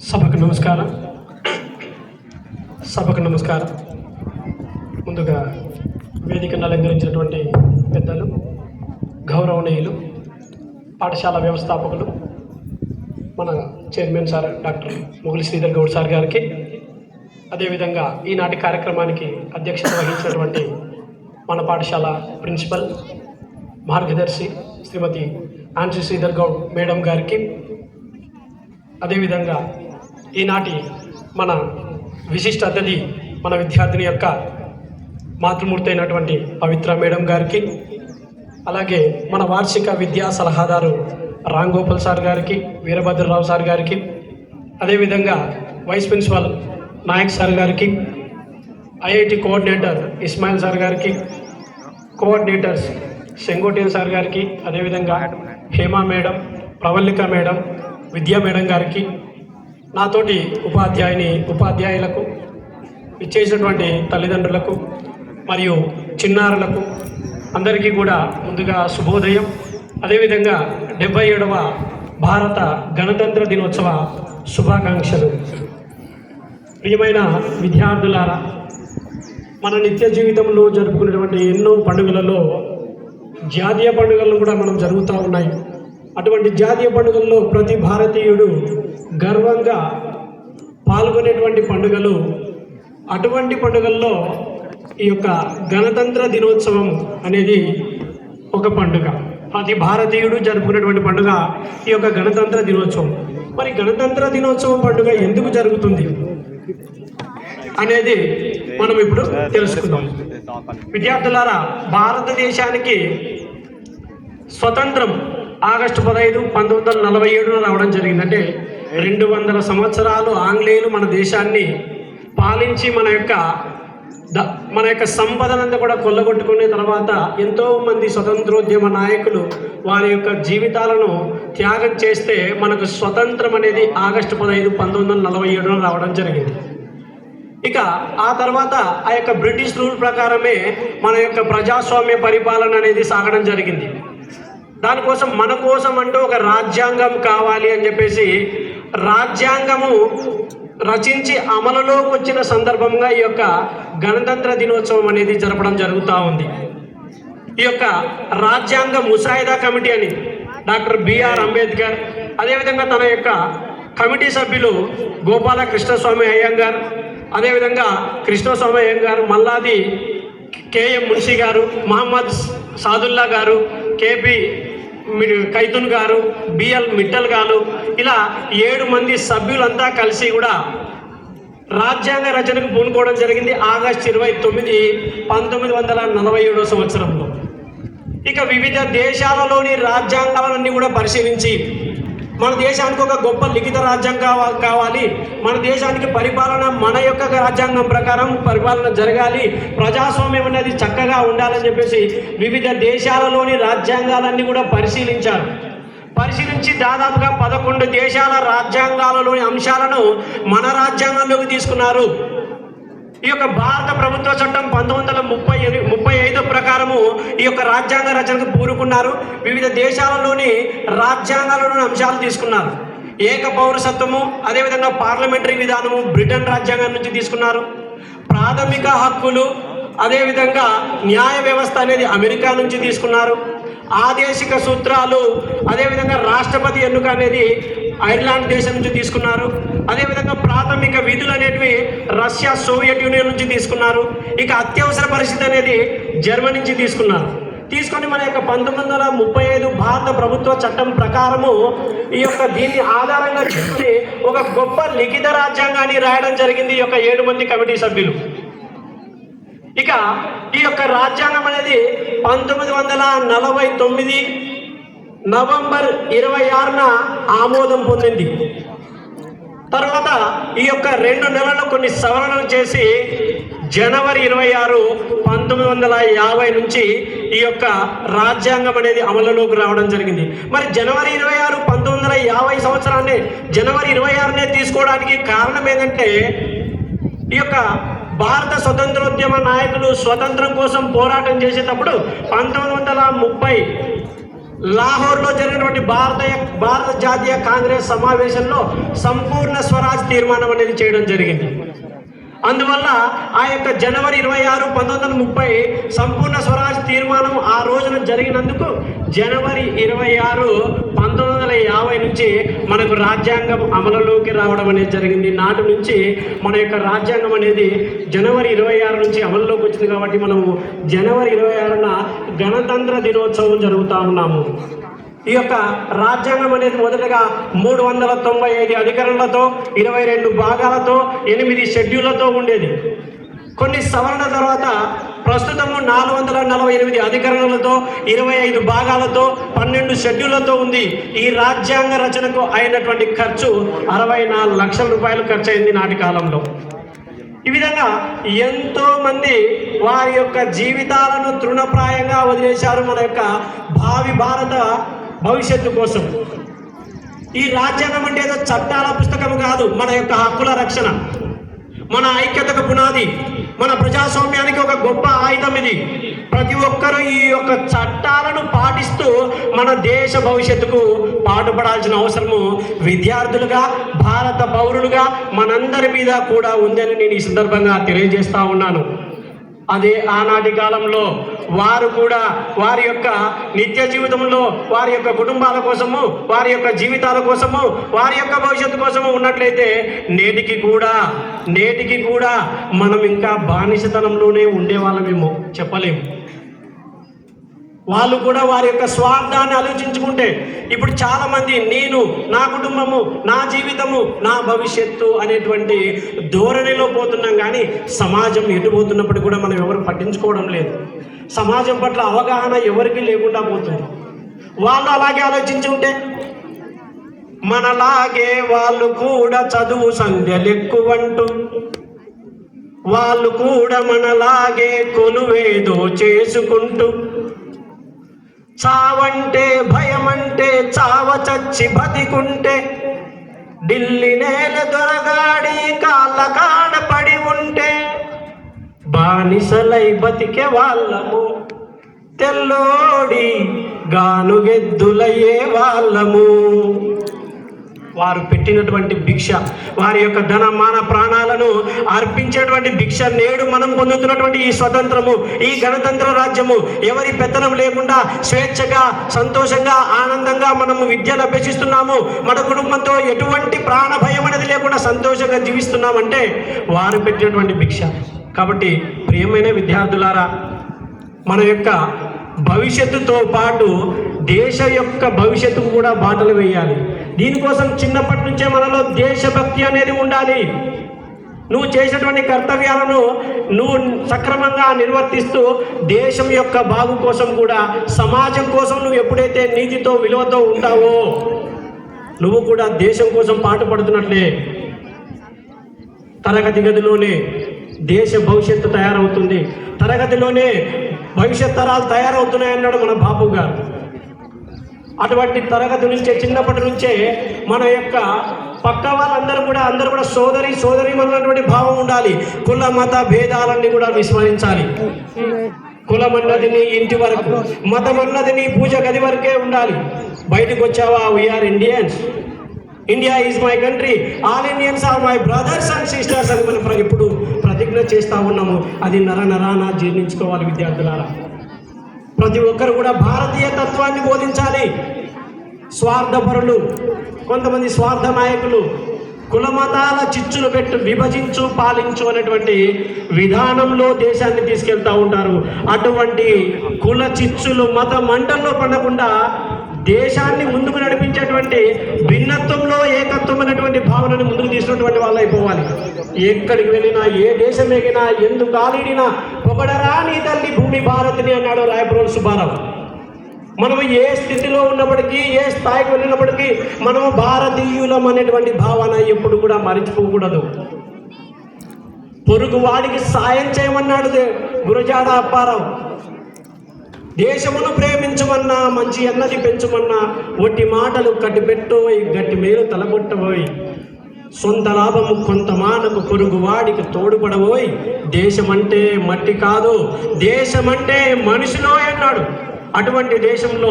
సభకు నమస్కారం. సభకు నమస్కారం. ముందుగా వేదికను అలంకరించినటువంటి పెద్దలు గౌరవనీయులు పాఠశాల వ్యవస్థాపకులు మన చైర్మన్ సార్ డాక్టర్ మొగలి శ్రీధర్ గౌడ్ సార్ గారికి అదేవిధంగా ఈనాటి కార్యక్రమానికి అధ్యక్షత వహించినటువంటి మన పాఠశాల ప్రిన్సిపల్ మార్గదర్శి శ్రీమతి ఆంజీ శ్రీధర్ గౌడ్ మేడం గారికి అదేవిధంగా ఈనాటి మన విశిష్ట అతిథి మన విద్యార్థిని యొక్క మాతృమూర్తి అయినటువంటి పవిత్ర మేడం గారికి అలాగే మన వార్షిక విద్యా సలహాదారు రామ్ గోపాల్ సార్ గారికి వీరభద్రరావు సార్ గారికి అదేవిధంగా వైస్ ప్రిన్సిపల్ నాయక్ సార్ గారికి ఐఐటి కోఆర్డినేటర్ ఇస్మాయిల్ సార్ గారికి కోఆర్డినేటర్స్ సెంగోటియన్ సార్ గారికి అదేవిధంగా Hema madam Pravallika madam Vidya madam గారికి నాతోటి ఉపాధ్యాయుని ఉపాధ్యాయులకు ఇచ్చేసినటువంటి తల్లిదండ్రులకు మరియు చిన్నారులకు అందరికీ కూడా ముందుగా శుభోదయం. అదేవిధంగా డెబ్బై ఏడవ భారత గణతంత్ర దినోత్సవ శుభాకాంక్షలు. ప్రియమైన విద్యార్థులారా మన నిత్య జీవితంలో జరుపుకునేటువంటి ఎన్నో పండుగలలో జాతీయ పండుగలు కూడా మనం జరుగుతూ ఉన్నాయి. అటువంటి జాతీయ పండుగల్లో ప్రతి భారతీయుడు గర్వంగా పాల్గొనేటువంటి పండుగలు. అటువంటి పండుగల్లో ఈ యొక్క గణతంత్ర దినోత్సవం అనేది ఒక పండుగ. ప్రతి భారతీయుడు జరుపుకునేటువంటి పండుగ ఈ యొక్క గణతంత్ర దినోత్సవం. మరి గణతంత్ర దినోత్సవం పండుగ ఎందుకు జరుగుతుంది? అనేది మనం ఇప్పుడు తెలుసుకుందాం. విద్యార్థులారా భారతదేశానికి స్వతంత్రం ఆగస్టు పదహైదు పంతొమ్మిది వందల నలభై ఏడులో రావడం జరిగింది. అంటే రెండు వందల సంవత్సరాలు ఆంగ్లేయులు మన దేశాన్ని పాలించి మన యొక్క ద- మన యొక్క సంపదనంతా కూడా కొల్లగొట్టుకునే తర్వాత ఎంతో మంది స్వతంత్రోద్యమ నాయకులు వారి యొక్క జీవితాలను త్యాగం చేస్తే మనకు స్వతంత్రం అనేది ఆగస్టు పదహైదు పంతొమ్మిది వందల నలభై ఏడులో రావడం జరిగింది. ఇక ఆ తర్వాత ఆ యొక్క బ్రిటిష్ రూల్ ప్రకారమే మన యొక్క ప్రజాస్వామ్య పరిపాలన అనేది సాగడం జరిగింది. దానికోసం మన కోసం అంటూ ఒక రాజ్యాంగం కావాలి అని చెప్పేసి రాజ్యాంగము రచించి అమలులోకి వచ్చిన సందర్భంగా ఈ యొక్క గణతంత్ర దినోత్సవం అనేది జరపడం జరుగుతూ ఉంది. ఈ యొక్క రాజ్యాంగ ముసాయిదా కమిటీ అని డాక్టర్ బిఆర్ అంబేద్కర్ అదేవిధంగా తన యొక్క కమిటీ సభ్యులు గోపాల కృష్ణస్వామి అయ్యంగార్ అదేవిధంగా కృష్ణస్వామి అయ్యంగారు మల్లాది కేఎం మున్షి గారు మహమ్మద్ సాదుల్లా గారు కేపి కైతున్ గారు బిఎల్ మిట్టల్ గారు ఇలా ఏడు మంది సభ్యులంతా కలిసి కూడా రాజ్యాంగ రచనకు పూనుకోవడం జరిగింది ఆగస్టు ఇరవై తొమ్మిది పంతొమ్మిది వందల నలభై ఏడో సంవత్సరంలో. ఇక వివిధ దేశాలలోని రాజ్యాంగాలన్నీ కూడా పరిశీలించి మన దేశానికి ఒక గొప్ప లిఖిత రాజ్యాంగం కావాలి. మన దేశానికి పరిపాలన మన యొక్క రాజ్యాంగం ప్రకారం పరిపాలన జరగాలి. ప్రజాస్వామ్యం అనేది చక్కగా ఉండాలని చెప్పేసి వివిధ దేశాలలోని రాజ్యాంగాలన్నీ కూడా పరిశీలించారు. పరిశీలించి దాదాపుగా పదకొండు దేశాల రాజ్యాంగాలలోని అంశాలను మన రాజ్యాంగంలోకి తీసుకున్నారు. ఈ యొక్క భారత ప్రభుత్వ చట్టం పంతొమ్మిది వందల ముప్పై ముప్పై ఐదు ప్రకారము ఈ యొక్క రాజ్యాంగ రచనకు పూనుకున్నారు. వివిధ దేశాలలోని రాజ్యాంగాలలోని అంశాలు తీసుకున్నారు. ఏక పౌరసత్వము అదేవిధంగా పార్లమెంటరీ విధానము బ్రిటన్ రాజ్యాంగం నుంచి తీసుకున్నారు. ప్రాథమిక హక్కులు అదేవిధంగా న్యాయ వ్యవస్థ అనేది అమెరికా నుంచి తీసుకున్నారు. ఆదేశిక సూత్రాలు అదేవిధంగా రాష్ట్రపతి ఎన్నిక అనేది ఐర్లాండ్ దేశం నుంచి తీసుకున్నారు. అదేవిధంగా ప్రాథమిక విధులు అనేటివి రష్యా సోవియట్ యూనియన్ నుంచి తీసుకున్నారు. ఇక అత్యవసర పరిస్థితి అనేది జర్మనీ నుంచి తీసుకున్నారు. తీసుకొని మన యొక్క పంతొమ్మిది వందల ముప్పై ఐదు భారత ప్రభుత్వ చట్టం ప్రకారము ఈ యొక్క దీన్ని ఆధారంగా చేసుకుని ఒక గొప్ప లిఖిత రాజ్యాంగాన్ని రాయడం జరిగింది ఈ యొక్క ఏడు మంది కమిటీ సభ్యులు. ఇక ఈ యొక్క రాజ్యాంగం అనేది పంతొమ్మిది వందల నలభై తొమ్మిది నవంబర్ ఇరవై ఆరున ఆమోదం పొందింది. తర్వాత ఈ యొక్క రెండు నెలలు కొన్ని సవరణలు చేసి జనవరి ఇరవై ఆరు పంతొమ్మిది వందల యాభై నుంచి ఈ యొక్క రాజ్యాంగం అనేది అమలులోకి రావడం జరిగింది. మరి జనవరి ఇరవై ఆరు పంతొమ్మిది వందల యాభై సంవత్సరాన్ని జనవరి ఇరవై ఆరునే తీసుకోవడానికి కారణం ఏంటంటే ఈ యొక్క భారత స్వతంత్రోద్యమ నాయకులు స్వతంత్రం కోసం పోరాటం చేసేటప్పుడు పంతొమ్మిది వందల ముప్పై లాహోర్లో జరిగినటువంటి భారత భారత జాతీయ కాంగ్రెస్ సమావేశంలో సంపూర్ణ స్వరాజ్ తీర్మానం అనేది చేయడం జరిగింది. అందువల్ల ఆ యొక్క జనవరి ఇరవై ఆరు పంతొమ్మిది వందల ముప్పై సంపూర్ణ స్వరాజ్ తీర్మానం ఆ రోజున జరిగినందుకు జనవరి ఇరవై ఆరు పంతొమ్మిది వందల యాభై నుంచి మనకు రాజ్యాంగం అమలులోకి రావడం అనేది జరిగింది. నాటి నుంచి మన యొక్క రాజ్యాంగం అనేది జనవరి ఇరవై ఆరు నుంచి అమలులోకి వచ్చింది కాబట్టి మనము జనవరి ఇరవై ఆరున గణతంత్ర దినోత్సవం జరుగుతూ ఉన్నాము. ఈ యొక్క రాజ్యాంగం అనేది మొదటగా మూడు వందల తొంభై ఐదు అధికారులతో ఇరవై రెండు భాగాలతో ఎనిమిది షెడ్యూళ్ళతో ఉండేది. కొన్ని సవరణ తర్వాత ప్రస్తుతము నాలుగు వందల నలభై ఎనిమిది అధికరణలతో ఇరవై ఐదు భాగాలతో పన్నెండు షెడ్యూళ్ళతో ఉంది. ఈ రాజ్యాంగ రచనకు అయినటువంటి ఖర్చు అరవై నాలుగు లక్షల రూపాయలు ఖర్చు అయింది నాటి కాలంలో. ఈ విధంగా ఎంతో మంది వారి యొక్క జీవితాలను తృణప్రాయంగా వదిలేశారు. మన యొక్క భావి భారత భవిష్యత్తు కోసం. ఈ రాజ్యాంగం అంటే ఏదో చట్టాల పుస్తకం కాదు మన యొక్క హక్కుల రక్షణ. మన ఐక్యతకు పునాది. మన ప్రజాస్వామ్యానికి ఒక గొప్ప ఆయుధం ఇది. ప్రతి ఒక్కరూ ఈ యొక్క చట్టాలను పాటిస్తూ మన దేశ భవిష్యత్తుకు పాటుపడాల్సిన అవసరము విద్యార్థులుగా భారత పౌరులుగా మనందరి మీద కూడా ఉందని నేను ఈ సందర్భంగా తెలియజేస్తా ఉన్నాను. అదే ఆనాటి కాలంలో వారు కూడా వారి యొక్క నిత్య జీవితంలో వారి యొక్క కుటుంబాల కోసము వారి యొక్క జీవితాల కోసము వారి యొక్క భవిష్యత్తు కోసము ఉన్నట్లయితే నేటికి కూడా నేటికి కూడా మనం ఇంకా బానిసతనంలోనే ఉండేవాళ్ళమేమో చెప్పలేము. వాళ్ళు కూడా వారి యొక్క స్వార్థాన్ని ఆలోచించుకుంటే ఇప్పుడు చాలా మంది నేను నా కుటుంబము నా జీవితము నా భవిష్యత్తు అనేటువంటి ధోరణిలో పోతున్నాం కానీ సమాజం ఎటుపోతున్నప్పుడు కూడా మనం ఎవరు పట్టించుకోవడం లేదు. సమాజం పట్ల అవగాహన ఎవరికి లేకుండా పోతుంది. వాళ్ళు అలాగే ఆలోచించి ఉంటే మనలాగే వాళ్ళు కూడా చదువు సంధ్యలు ఎక్కువంటూ వాళ్ళు కూడా మనలాగే కొలువేదో చేసుకుంటూ చావంటే భయమంటే చావ చచ్చి బతికుంటే ఢిల్లీ నేల దొరగాడి కాళ్ళ కాడ పడి ఉంటే బానిసలై బతికే వాళ్ళము తెల్లోడి గానుగెద్దులయ్యే వాళ్ళము. వారు పెట్టినటువంటి భిక్ష వారి యొక్క ధన మాన ప్రాణాలను అర్పించేటువంటి భిక్ష నేడు మనం పొందుతున్నటువంటి ఈ స్వతంత్రము ఈ గణతంత్ర రాజ్యము. ఎవరి పెత్తనం లేకుండా స్వేచ్ఛగా సంతోషంగా ఆనందంగా మనము విద్యను అభ్యసిస్తున్నాము మన కుటుంబంతో ఎటువంటి ప్రాణ భయం అనేది లేకుండా సంతోషంగా జీవిస్తున్నామంటే వారు పెట్టినటువంటి భిక్ష. కాబట్టి ప్రియమైన విద్యార్థులారా మన యొక్క భవిష్యత్తుతో పాటు దేశ యొక్క భవిష్యత్తుకు కూడా బాటలు వేయాలి. దీనికోసం చిన్నప్పటి నుంచే మనలో దేశభక్తి అనేది ఉండాలి. నువ్వు చేసేటువంటి కర్తవ్యాలను నువ్వు సక్రమంగా నిర్వర్తిస్తూ దేశం యొక్క బాగు కోసం కూడా సమాజం కోసం నువ్వు ఎప్పుడైతే నీతితో విలువతో ఉంటావో నువ్వు కూడా దేశం కోసం పాటుపడుతున్నట్లే తరగతి గదిలోనే దేశ భవిష్యత్తు తయారవుతుంది. తరగతిలోనే భవిష్యత్ తరాలు తయారవుతున్నాయన్నాడు మన బాబు గారు అటువంటి తరగతి నుంచే చిన్నప్పటి నుంచే మన యొక్క పక్క వాళ్ళందరూ కూడా అందరూ కూడా సోదరి సోదరి అన్నటువంటి భావం ఉండాలి. కుల మత భేదాలన్నీ కూడా విస్మరించాలి. కులం అన్నది నీ ఇంటి వరకు మతం అన్నది నీ పూజ గది వరకే ఉండాలి. బయటకు వచ్చావా? We are Indians India is my country all Indians are my brothers and sisters అని మనం ఇప్పుడు ప్రతిజ్ఞ చేస్తూ ఉన్నాము. అది నర నరాన జీర్ణించుకోవాలి విద్యార్థులారా. ప్రతి ఒక్కరు కూడా భారతీయ తత్వాన్ని బోధించాలి. స్వార్థపరులు కొంతమంది స్వార్థ నాయకులు కులమతాల చిచ్చులు పెట్టు విభజించు పాలించు అనేటువంటి విధానంలో దేశాన్ని తీసుకెళ్తూ ఉంటారు. అటువంటి కుల చిచ్చులు మత మంటల్లో పడకుండా దేశాన్ని ముందుకు నడిపించేటువంటి భిన్నత్వంలో ఏకత్వం అనేటువంటి భావనని ముందుకు తీసుకున్నటువంటి వాళ్ళు అయిపోవాలి. ఎక్కడికి వెళ్ళినా ఏ దేశం ఎగినా ఎందుకు ఆలిడినా పొగడరా నీ తల్లి భూమి భారతిని అన్నాడు రాయపురం సుబ్బారావు. మనము ఏ స్థితిలో ఉన్నప్పటికీ ఏ స్థాయికి వెళ్ళినప్పటికీ మనము భారతీయులం అనేటువంటి భావన ఎప్పుడు కూడా మరిచిపోకూడదు. పొరుగు వాడికి సాయం చేయమన్నాడు గురజాడ అప్పారావు. దేశమును ప్రేమించమన్నా మంచి అన్నది పెంచమన్నా ఒట్టి మాటలు కట్టిపెట్టోయ్ గట్టి మేలు తలగొట్టబోయి. సొంత లాభము కొంత మానకు పొరుగు వాడికి తోడుపడబోయ్ దేశమంటే మట్టి కాదు దేశమంటే మనిషిలో అన్నాడు. అటువంటి దేశంలో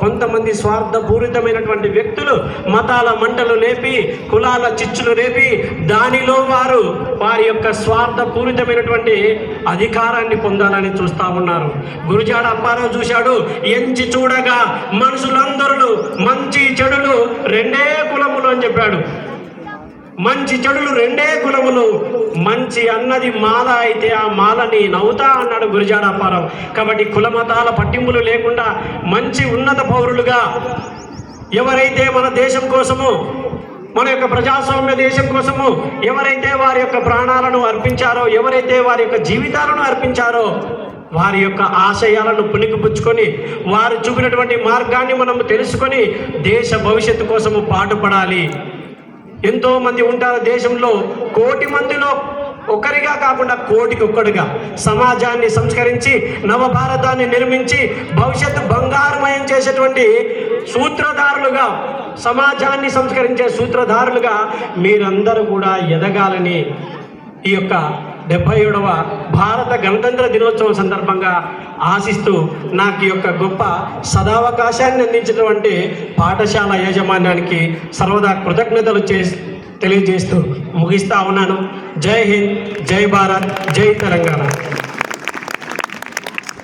కొంతమంది స్వార్థపూరితమైనటువంటి వ్యక్తులు మతాల మంటలు లేపి కులాల చిచ్చులు రేపి దానిలో వారు వారి యొక్క స్వార్థపూరితమైనటువంటి అధికారాన్ని పొందాలని చూస్తా ఉన్నారు. గురుజాడ అప్పారావు చూశాడు ఎంచి చూడగా మనుషులందరూ మంచి చెడులు రెండే కులములు అని చెప్పాడు. మంచి చెడులు రెండే కులములు. మంచి అన్నది మాల అయితే ఆ మాలని నవ్వుతా అన్నాడు గురిజాడ కాబట్టి కులమతాల పట్టింపులు లేకుండా మంచి ఉన్నత పౌరులుగా ఎవరైతే మన దేశం కోసము మన యొక్క ప్రజాస్వామ్య దేశం కోసము ఎవరైతే వారి యొక్క ప్రాణాలను అర్పించారో ఎవరైతే వారి యొక్క జీవితాలను అర్పించారో వారి యొక్క ఆశయాలను పుణికిపుచ్చుకొని వారు చూపినటువంటి మార్గాన్ని మనం తెలుసుకొని దేశ భవిష్యత్తు కోసము పాటుపడాలి. ఎంతో మంది ఉంటారు దేశంలో. కోటి మందిలో ఒకరిగా కాకుండా కోటికి ఒక్కడుగా. సమాజాన్ని సంస్కరించి నవభారతాన్ని నిర్మించి భవిష్యత్తు బంగారుమయం చేసేటువంటి సూత్రధారులుగా సమాజాన్ని సంస్కరించే సూత్రధారులుగా మీరందరూ కూడా ఎదగాలని ఈ యొక్క డెబ్బై ఏడవ భారత గణతంత్ర దినోత్సవం సందర్భంగా ఆశిస్తూ నాకు ఈ యొక్క గొప్ప సదావకాశాన్ని అందించినటువంటి పాఠశాల యాజమాన్యానికి సర్వదా కృతజ్ఞతలు చే తెలియజేస్తూ ముగిస్తా ఉన్నాను. జై హింద్ జై భారత్ జై తెలంగాణ.